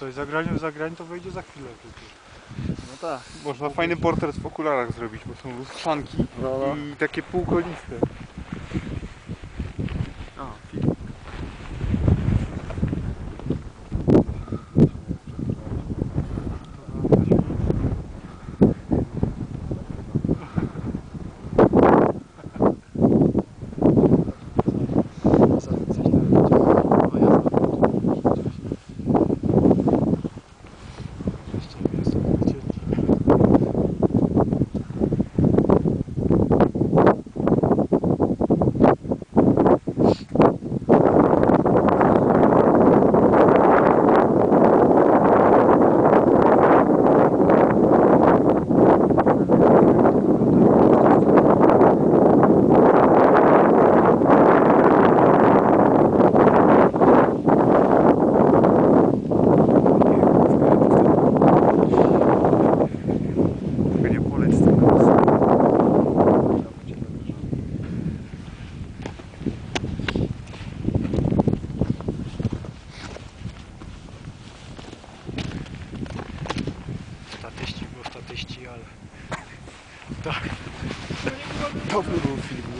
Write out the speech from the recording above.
To jest zagranie w zagraniu, to wejdzie za chwilę przecież. No tak. Można fajny portret w okularach zrobić, bo są lustrzanki No, no. i takie półkoliste. A, film. 30, ale tak. to, to by był film.